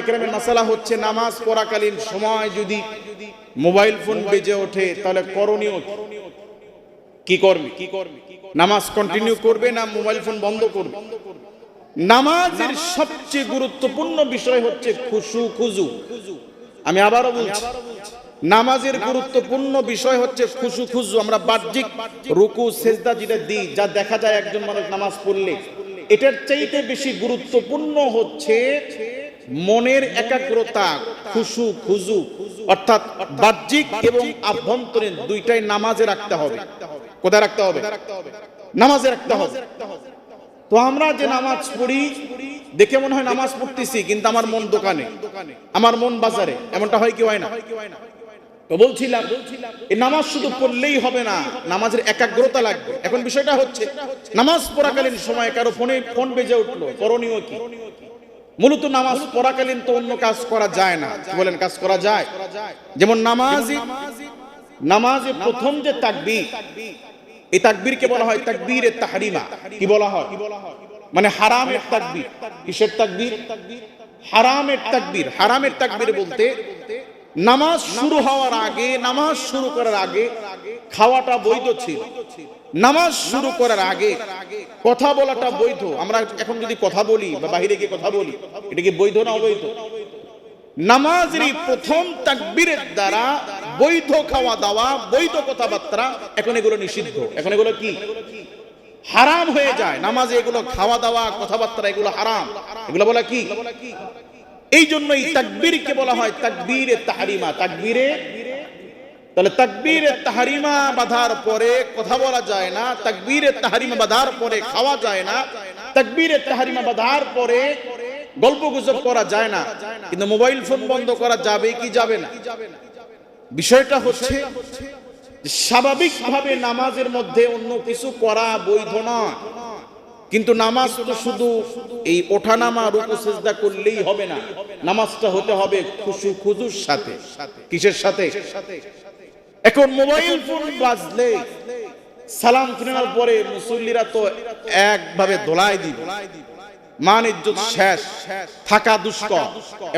একরামের মাসালা হচ্ছে নামাজ পড়াকালীন সময় যদি মোবাইল ফোন বেজে ওঠে, তাহলে করণীয়? কি? করবে কি করবে? নামাজ কন্টিনিউ করবে না মোবাইল ফোন বন্ধ করবে? নামাজের সবচেয়ে গুরুত্বপূর্ণ বিষয় হচ্ছে খুশু, খুজু। আমি আবারও বলছি, নামাজের গুরুত্বপূর্ণ বিষয় হচ্ছে খুশু, খুজু। আমরা বাহ্যিক রুকু, সেজদা যেটা দিই, যা দেখা যায় একজন মানুষ নামাজ পড়লে, এটার চাইতে বেশি গুরুত্বপূর্ণ হচ্ছে মনের একাগ্রতা, খুশু, খুজু, অর্থাৎ বাহ্যিক এবং আভ্যন্তরীণ দুইটাই নামাজে রাখতে হবে। কোথায় রাখতে হবে? নামাজে রাখতে হবে। তো আমরা যে নামাজ পড়ি, দেখে মনে হয় নামাজ পড়তেছি, কিন্তু আমার মন দোকানে, আমার মন বাজারে, এমনটা হয় কি হয় না? তো বলছিলাম, এই নামাজ শুধু পড়লেই হবে না, নামাজের একাগ্রতা লাগবে। এখন বিষয়টা হচ্ছে, নামাজ পড়াকালীন সময় কারও ফোনে, ফোন বেজে উঠল, করণীয় কি? মূলত নামাজ পড়াকালীন তো অন্য কাজ করা যায় না। বলেন, কাজ করা যায়? যেমন নামাজ, নামাজে প্রথম যে তাকবীর, এই তাকবীরকে বলা হয় তাকবীরে তাহরিমা। কি বলা হয়? মানে হারামের তাকবীর। কিসের তাকবীর? হারামের তাকবীর। হারামের তাকবীর বলতে নামাজ শুরু হওয়ার আগে, নামাজ শুরু করার আগে খাওয়াটা বৈধ ছিল। নামাজ শুরু করার আগে কথা বলাটা বৈধ। আমরা এখন যদি কথা বলি বা বাহিরে গিয়ে কথা বলি, এটা কি বৈধ না অবৈধ? নামাজের এই প্রথম তাকবীরের দ্বারা বৈধ খাওয়া দাওয়া, বৈধ কথাবার্তা এখন এগুলো নিষিদ্ধ। এখন এগুলো কি? হারাম হয়ে যায়। নামাজে এগুলো খাওয়া দাওয়া, কথাবার্তা, এগুলো হারাম। এগুলো বলা কি? এই জন্য এই তাকবীরকে বলা হয় তাকবীরে তাহারিমা। তাকবীরে? তাহলে তাকবীরে তাহারিমা বাধার পরে কথা বলা যায় না তাকবীরে তাহারিমা বাধার পরে খাওয়া যায় না তাকবীরে তাহারিমা বাধার পরে গল্প গুজব করা যায় না। কিন্তু মোবাইল ফোন বন্ধ করা যাবে কি যাবে না? বিষয়টা হচ্ছে যে স্বাভাবিকভাবে নামাজের মধ্যে অন্য কিছু করা বৈধ নয়। কিন্তু নামাজ তো শুধু এই ওঠানামা রুকু, সেজদা করলেই হবে না। নামাজটা হতে হবে খুশু খুজুর সাথে। কিসের সাথে? এখন মোবাইল ফোন বাজলে সালাম ফিরানোর পরে মুসল্লিরা তো একভাবে দোলাই দিবে। মান ইজ্জত শেষ, থাকা দুষ্কর।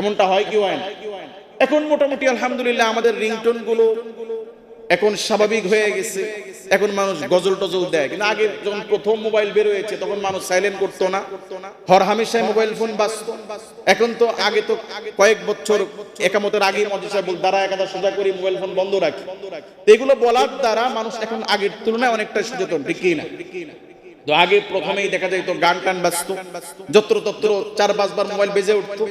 এমনটা হয় কি হয় না? এখন মোটামুটি আলহামদুলিল্লাহ আমাদের রিংটোনগুলো এখন স্বাভাবিক হয়ে গেছে। এখন মানুষ গজল টজল দেয়, কিন্তু আগে যখন প্রথম মোবাইল বের হয়েছে তখন মানুষ সাইলেন্ট করতো না। হর হামেশায় মোবাইল ফোন বাঁচত এখন তো আগে তো কয়েক বছর একামতের আগে মজিসা বল দ্বারা একাদা সোজা করি মোবাইল ফোন বন্ধ রাখি। এগুলো বলার দ্বারা মানুষ এখন আগের তুলনায় অনেকটা সচেতন, ঠিক কি না তো আগে প্রথমেই দেখা যায় তো গান টান যত্র তত্র চার পাঁচবার মোবাইল বেজে উঠতো।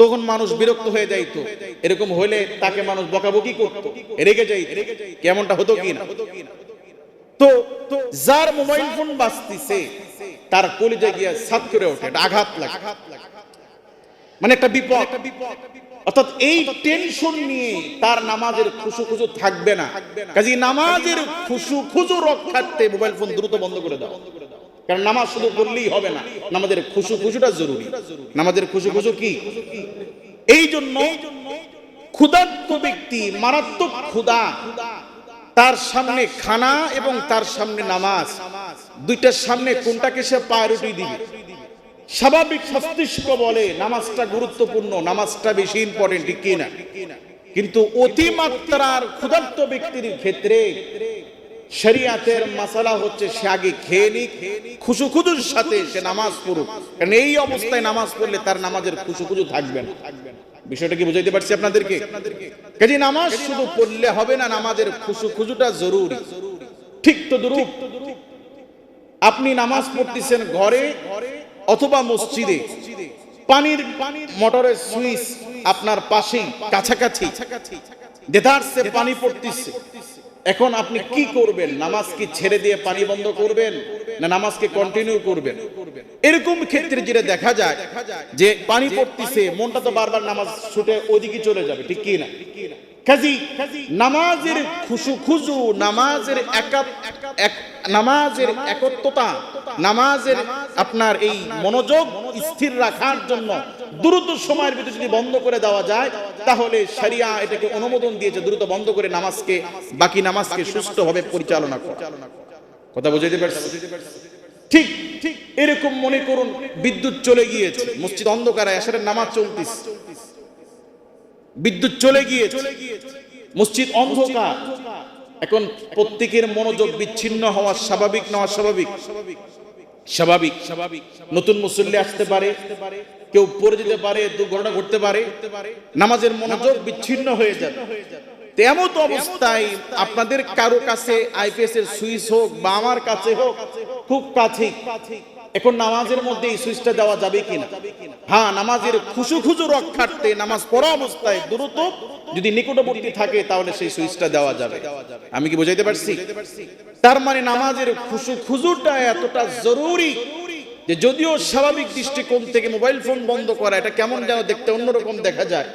তখন মানুষ বিরক্ত হয়ে যাইতো। এরকম হলে তাকে মানুষ বকাবকি করতো, রেগে যাই কেমনটা হতো কি না তো যার মোবাইল ফোন বাজতিছে, তার কলিজা গিয়া সাত করে ওঠে আঘাত লাগে। মানে একটা বিপদ। অর্থাৎ এই টেনশন নিয়ে তার নামাজের খুশু খুশু থাকবে না। কাজে নামাজের খুশু খুশু রক্ষার্থে মোবাইল ফোন দ্রুত বন্ধ করে দাও। কারণ নামাজ শুধু করলেই হবে না, নামাজের খুশু খুশুটা জরুরি। নামাজের খুশু খুশু কি? এই জন্য ক্ষুধার্ত ব্যক্তি মারাত্মক ক্ষুধা তার সামনে খানা এবং তার সামনে নামাজ। দুইটার সামনে কোনটাকে সে প্রায়োরিটি দিবে? স্বাভাবিক মস্তিষ্ক বলে নামাজটা গুরুত্বপূর্ণ, নামাজটা বেশি ইম্পর্টেন্ট কিনা কিন্তু অতিমাত্রার ক্ষুধার্ত ব্যক্তির ক্ষেত্রে শরিয়াতের মাসালা হচ্ছে সে আগে খেয়ে নিক খুশু খুজুর সাথে সে নামাজ পড়ুক। কারণ এই অবস্থায় নামাজ পড়লে তার নামাজের খুশু খুজু থাকবে না। বিষয়টা কি বুঝাইতে পারছি আপনাদেরকে? কাজে নামাজ শুধু পড়লে হবে না নামাজের খুশু খুজুটা জরুরি। ঠিক তো দুরূপ আপনি নামাজ পড়তেছেন ঘরে অথবা মসজিদে। পানির মোটরের সুইচ আপনার পাশেই কাছাকাছি। দেদারসে পানি পড়তেছে। এখন আপনি কি করবেন? নামাজ কি ছেড়ে দিয়ে পানি বন্ধ করবেন? না নামাজকে কন্টিনিউ করবেন? এরকম ক্ষেত্রে যেটা দেখা যায় যে পানি পড়তেছে, মনটা তো বারবার নামাজ ছুটে ওদিকে চলে যাবে, ঠিক কি না? নামাজের খুশু নামাজের একা নামাজের একত্বতা, নামাজের আপনার এই মনোযোগ স্থির রাখার জন্য দ্রুত সময়ের ভিতরে যদি বন্ধ করে দেওয়া যায়, তাহলে শরিয়া এটাকে অনুমোদন দিয়েছে, দ্রুত বন্ধ করে নামাজকে, বাকি নামাজকে সুষ্ঠুভাবে পরিচালনা করা। কথা বুঝাইতে পারছি ঠিক ঠিক। এরকম মনে করুন, বিদ্যুৎ চলে গিয়েছে। মসজিদ অন্ধকারে, আসরের নামাজ চলতিস। বিদ্যুৎ চলে গিয়েছে। মসজিদ অন্ধকার। এখন প্রত্যেকের মনোযোগ বিচ্ছিন্ন হওয়া স্বাভাবিক না অস্বাভাবিক? স্বাভাবিক। স্বাভাবিক নতুন মুসল্লি আসতে পারে, কেউ পড়ে যেতে পারে, দুর্ঘটনা ঘটতে পারে। নামাজের মনোযোগ বিচ্ছিন্ন হয়ে যাবে। তেমন অবস্থায় আপনাদের কারও কাছে আইপিএস এর সুইচ হোক বা আমার কাছে হোক, খুব কাছেই। এখন নামাজের মধ্যে এই সুইচটা দেওয়া যাবে কিনা হ্যাঁ নামাজের খুশু খুশু রক্ষার্থে নামাজ পড়া অবস্থায় দ্রুত যদি নিকটবর্তী থাকে, তাহলে সেই সুইচটা দেওয়া যাবে। আমি কি বুঝাইতে পারছি? তার মানে নামাজের খুশু খুজুটা এতটা জরুরি যে যদিও স্বাভাবিক দৃষ্টিকোণ থেকে মোবাইল ফোন বন্ধ করা, এটা কেমন যেন দেখতে অন্যরকম দেখা যায়।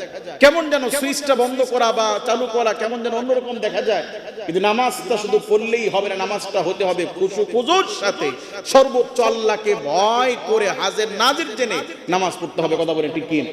কেমন যেন সুইচটা বন্ধ করা বা চালু করা কেমন যেন অন্যরকম দেখা যায়। কিন্তু নামাজটা শুধু পড়লেই হবে না, নামাজটা হতে হবে খুশু খুজুর সাথে। সর্বোচ্চ আল্লাহকে ভয় করে হাজের নাজের জেনে নামাজ পড়তে হবে, কথা বলে না?